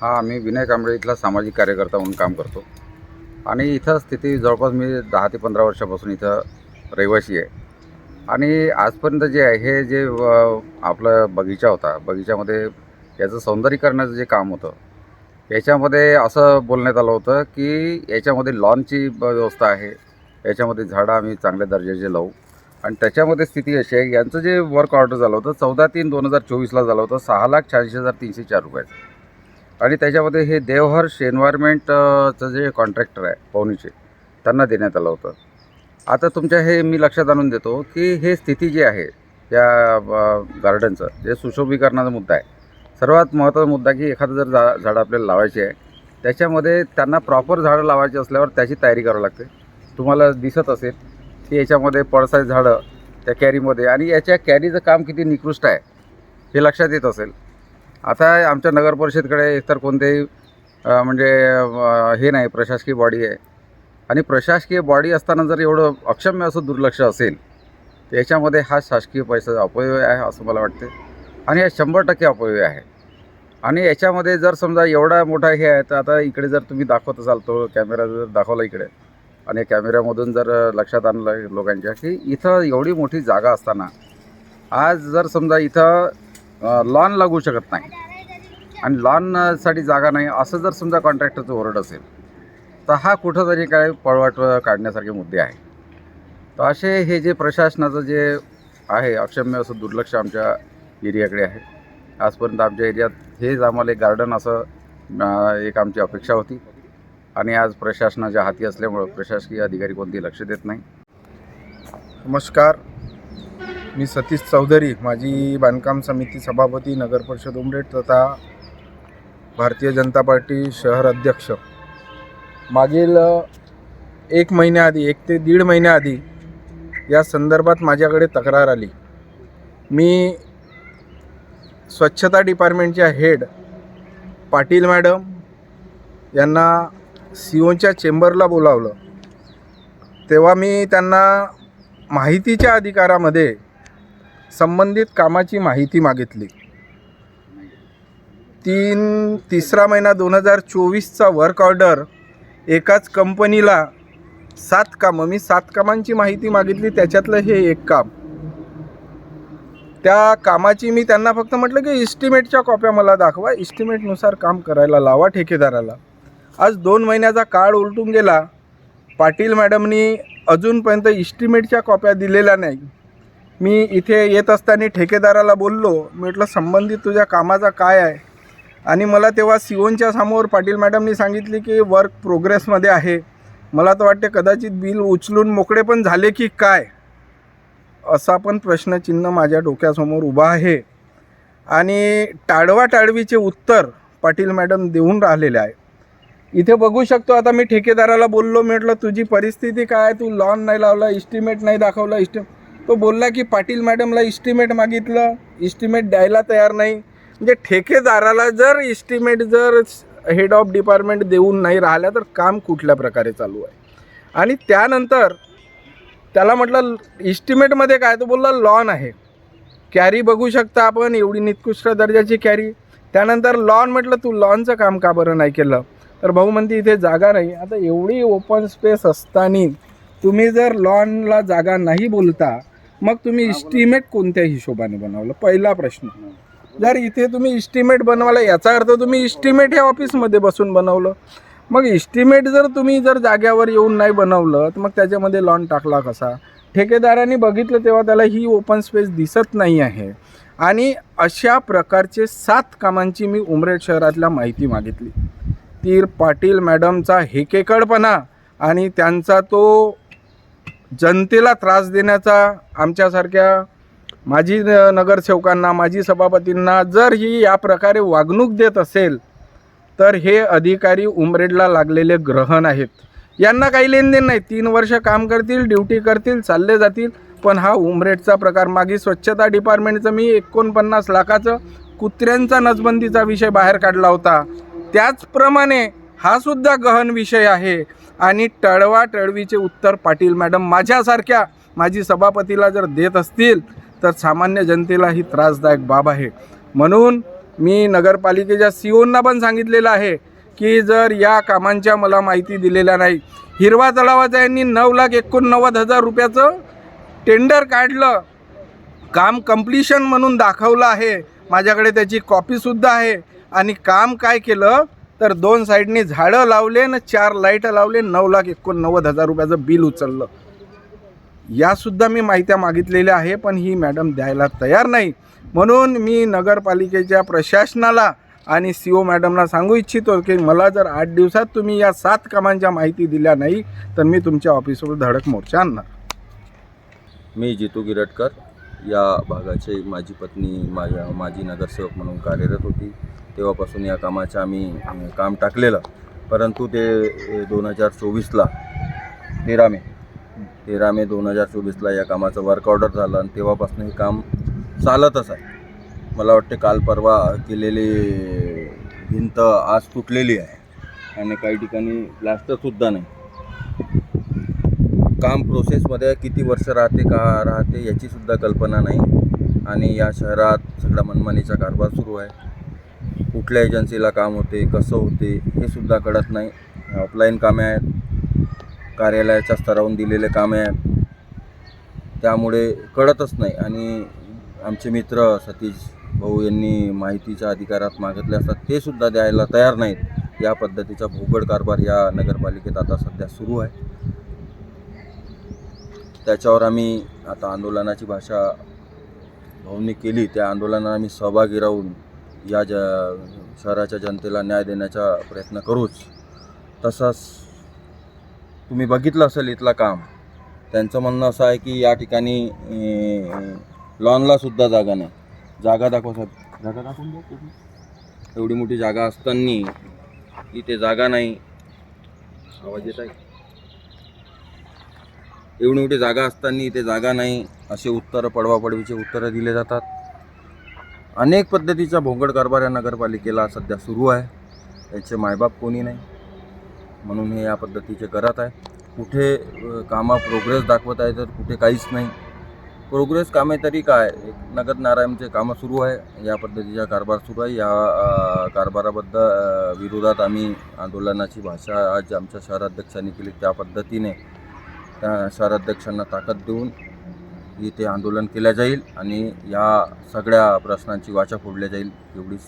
हा मी विनय कांबळे इथला सामाजिक कार्यकर्ता म्हणून काम करतो. आणि इथं स्थिती जवळपास मी दहा ते पंधरा वर्षापासून इथं रहिवासी आहे. आणि आजपर्यंत जे आहे हे जे आपला बगीचा होता बगीच्यामध्ये याचं सौंदर्यीकरणाचं जे काम होतं याच्यामध्ये असं बोलण्यात आलं होतं की याच्यामध्ये लॉनची ब- व्यवस्था आहे. याच्यामध्ये झाडं आम्ही चांगल्या दर्जाचे लावू. आणि त्याच्यामध्ये स्थिती अशी आहे यांचं जे वर्क ऑर्डर झालं होतं चौदा तीन दोन हजार चोवीसला झालं होतं सहा लाख शहाऐंशी हजार तीनशे चार रुपयाचं. आणि त्याच्यामध्ये हे देवहर्ष एन्व्हायरमेंटचं जे कॉन्ट्रॅक्टर आहे पवनीचे त्यांना देण्यात आलं होतं. आता तुमच्या हे मी लक्षात आणून देतो की हे स्थिती जी आहे या गार्डनचं जे सुशोभीकरणाचा मुद्दा आहे सर्वात महत्त्वाचा मुद्दा की एखादं जर झा झाडं आपल्याला लावायची आहे त्याच्यामध्ये त्यांना प्रॉपर झाडं लावायची असल्यावर त्याची तयारी करावी लागते. तुम्हाला दिसत असेल की याच्यामध्ये पळसाचे झाडं त्या कॅरीमध्ये आणि याच्या कॅरीचं काम किती निकृष्ट आहे हे लक्षात येत असेल. आता आमच्या नगर परिषदकडे एकतर कोणतेही म्हणजे हे नाही प्रशासकीय बॉडी आहे. आणि प्रशासकीय बॉडी असताना जर एवढं अक्षम्य असं दुर्लक्ष असेल तर याच्यामध्ये हा शासकीय पैसा अपव्यय आहे असं मला वाटते आणि हा शंभर टक्के अपव्यय आहे. आणि याच्यामध्ये जर समजा एवढा मोठा हे आहे तर आता इकडे जर तुम्ही दाखवत असाल तो कॅमेरा जर दाखवला इकडे आणि कॅमेऱ्यामधून जर लक्षात आणलं लोकांच्या की इथं एवढी मोठी जागा असताना आज जर समजा इथं लॉन लागू शकत नाही. आणि लॉनसाठी जागा नाही असं जर समजा कॉन्ट्रॅक्टरचं ओरड असेल तर हा कुठंतरी काय पळवाट काढण्यासारखे मुद्दे आहे तर असे हे जे प्रशासनाचं जे आहे अक्षम्य असं दुर्लक्ष आमच्या एरियाकडे आहे. आजपर्यंत आमच्या एरियात हेच आम्हाला एक गार्डन असं एक आमची अपेक्षा होती. आणि आज प्रशासनाच्या हाती असल्यामुळं प्रशासकीय अधिकारी कोणतेही लक्ष देत नाही. नमस्कार. मी सतीश चौधरी माझी बांधकाम समिती सभापती नगर परिषद उमरेड तथा भारतीय जनता पार्टी शहर अध्यक्ष. मागील एक महिन्याआधी एक ते दीड महिन्याआधी या संदर्भात माझ्याकडे तक्रार आली. मी स्वच्छता डिपार्टमेंटच्या हेड पाटील मॅडम यांना सीओच्या चेंबरला बोलावलं. तेव्हा मी त्यांना माहितीच्या अधिकारामध्ये संबंधित कामाची माहिती मागितली. तीन तिसरा महिना दोन हजार चोवीसचा वर्क ऑर्डर एकाच कंपनीला सात कामं. मी सात कामांची माहिती मागितली त्याच्यातलं हे एक काम. त्या कामाची मी त्यांना फक्त म्हटलं की इस्टिमेटच्या कॉप्या मला दाखवा. इस्टिमेटनुसार काम करायला लावा ठेकेदाराला. आज दोन महिन्याचा काळ उलटून गेला. पाटील मॅडमनी अजूनपर्यंत इस्टिमेटच्या कॉप्या दिलेल्या नाही. मी इथे येत असताना ठेकेदाराला बोललो म्हटलं संबंधित तुझ्या कामाचा काय आहे? आणि मला तेव्हा सिओनच्या समोर पाटील मॅडमनी सांगितली की वर्क प्रोग्रेसमध्ये आहे. मला तर वाटते कदाचित बिल उचलून मोकळे पण झाले की काय? असा पण प्रश्नचिन्ह माझ्या डोक्यासमोर उभा आहे. आणि टाळवा टाळवीचे उत्तर पाटील मॅडम देऊन राहिलेले आहे. इथे बघू शकतो आता मी ठेकेदाराला बोललो म्हटलं तुझी परिस्थिती काय आहे? तू लॉन नाही लावला इस्टिमेट नाही दाखवला इस्टिमेट तो बोलला की पाटील मॅडमला इस्टिमेट मागितलं. इस्टिमेट द्यायला तयार नाही. म्हणजे ठेकेदाराला जर इस्टिमेट जर हेड ऑफ डिपार्टमेंट देऊन नाही राहिल्या तर काम कुठल्या प्रकारे चालू आहे? आणि त्यानंतर त्याला म्हटलं इस्टिमेटमध्ये काय? तो बोलला लॉन आहे. कॅरी बघू शकता आपण एवढी निकृष्ट दर्जाची कॅरी त्यानंतर लॉन म्हटलं तू लॉनचं काम का बरं नाही केलं? तर भाऊ म्हणते इथे जागा नाही. आता एवढी ओपन स्पेस असताना तुम्ही जर लॉनला जागा नाही बोलता मग तुम्ही इस्टिमेट कोणत्या हिशोबाने बनवलं? पहिला प्रश्न. जर इथे तुम्ही इस्टिमेट बनवायला याचा अर्थ तुम्ही इस्टिमेट या ऑफिसमध्ये बसून बनवलं. मग इस्टिमेट जर तुम्ही जर जाग्यावर येऊन नाही बनवलं तर मग त्याच्यामध्ये लॉन टाकला कसा? ठेकेदारांनी बघितलं तेव्हा त्याला ही ओपन स्पेस दिसत नाही आहे. आणि अशा प्रकारचे सात कामांची मी उमरेड शहरातल्या माहिती मागितली. ती पाटील मॅडमचा हेकेकडपणा आणि त्यांचा तो जनतेला त्रास देण्याचा आमच्यासारख्या माजी न- नगरसेवकांना माजी सभापतींना जर ही या प्रकारे वागणूक देत असेल तर हे अधिकारी उमरेडला लागलेले ग्रहण आहेत यांना काही लेनदेन नाही. तीन वर्ष काम करतील ड्युटी करतील चालले जातील पण हा उमरेडचा प्रकार मागे स्वच्छता डिपार्टमेंटचं मी एकोणपन्नास लाखाचं कुत्र्यांचा नसबंदीचा विषय बाहेर काढला होता. त्याचप्रमाणे हा सुद्धा गहन विषय आहे. आणि टळवा टळवीचे उत्तर पाटील मॅडम माझ्यासारख्या माझी सभापतीला जर देत असतील तर सामान्य जनतेला ही त्रासदायक बाब आहे. म्हणून मी नगरपालिकेच्या सी ओंना पण सांगितलेलं आहे की जर या कामांच्या मला माहिती दिलेल्या नाही हिरवा तलावाचा यांनी नऊ लाख एकोणनव्वद हजार रुपयाचं टेंडर काढलं काम कम्प्लिशन म्हणून दाखवलं आहे माझ्याकडे त्याची कॉपीसुद्धा आहे आणि काम काय केलं तर दोन साईडनी झाडं लावले आणि चार लाईटं लावले. नऊ लाख एकोणनव्वद हजार रुपयाचं बिल उचललं. यासुद्धा मी माहित्या मागितलेल्या आहे पण ही मॅडम द्यायला तयार नाही. म्हणून मी नगरपालिकेच्या प्रशासनाला आणि सी ओ मॅडमला सांगू इच्छितो की मला जर आठ दिवसात तुम्ही या सात कामांच्या माहिती दिल्या नाही तर मी तुमच्या ऑफिसवर धडक मोर्चा आणणार. मी जितू गिरटकर. या भागाचे माझी पत्नी माझ्या माझी नगरसेवक म्हणून कार्यरत होती. तेव्हापासून या कामाचं आम्ही काम टाकलेलं. परंतु ते दोन हजार चोवीसला तेरा मे तेरा मे दोन हजार चोवीसला या कामाचं वर्क ऑर्डर झालं आणि तेव्हापासून हे काम चालतच आहे. मला वाटते काल परवा केलेली भिंत आज तुटलेली आहे आणि काही ठिकाणी प्लास्टरसुद्धा नाही. काम प्रोसेसमध्ये किती वर्ष राहते का राहते याचीसुद्धा कल्पना नाही. आणि या शहरात सगळा मनमानीचा कारभार सुरू आहे. कुठल्या एजन्सीला काम होते कसं होते हे सुद्धा कळत नाही. ऑफलाईन कामे आहेत. कार्यालयाच्या स्तरावरून दिलेले कामे आहेत. त्यामुळे कळतच नाही. आणि आमचे मित्र सतीश भाऊ यांनी माहितीच्या अधिकारात मागितले असतात ते सुद्धा द्यायला तयार नाहीत. या पद्धतीचा भोगड कारभार या नगरपालिकेत आता सध्या सुरू आहे. त्याच्यावर आम्ही आता आंदोलनाची भाषा भाऊंनी केली. त्या आंदोलनात आम्ही सहभागी राहून या ज शहराच्या जनतेला न्याय देण्याचा प्रयत्न करूच. तसंच तुम्ही बघितलं असेल इथलं काम. त्यांचं म्हणणं असं आहे की या ठिकाणी लॉनला सुद्धा जागा नाही. जागा दाखवा साहेब. जागा दाखवून द्या एवढी मोठी जागा असताना इथे जागा नाही. आवाज येत आहे? एवढी मोठी जागा असताना इथे जागा नाही. असे उत्तरं पडवापडवीचे उत्तरं दिले जातात. अनेक पद्धतीचा भोंगड कारभार या नगरपालिकेला सध्या सुरू आहे. याचे मायबाप कोणी नाही. म्हणून हे या पद्धतीचे करत आहे. कुठे कामा प्रोग्रेस दाखवत आहे तर कुठे काहीच नाही. प्रोग्रेस कामे तरी काय? नगर नारायणचे कामं सुरू आहे. या पद्धतीचा कारभार सुरू आहे. या कारभाराबद्दल विरोधात आम्ही आंदोलनाची भाषा आज आमच्या शहराध्यक्षांनी केली. त्या पद्धतीने त्या शहराध्यक्षांना ताकद देऊन इथे आंदोलन केलं जाईल आणि या सगळ्या प्रश्नांची वाचा फोडल्या जाईल एवढीच.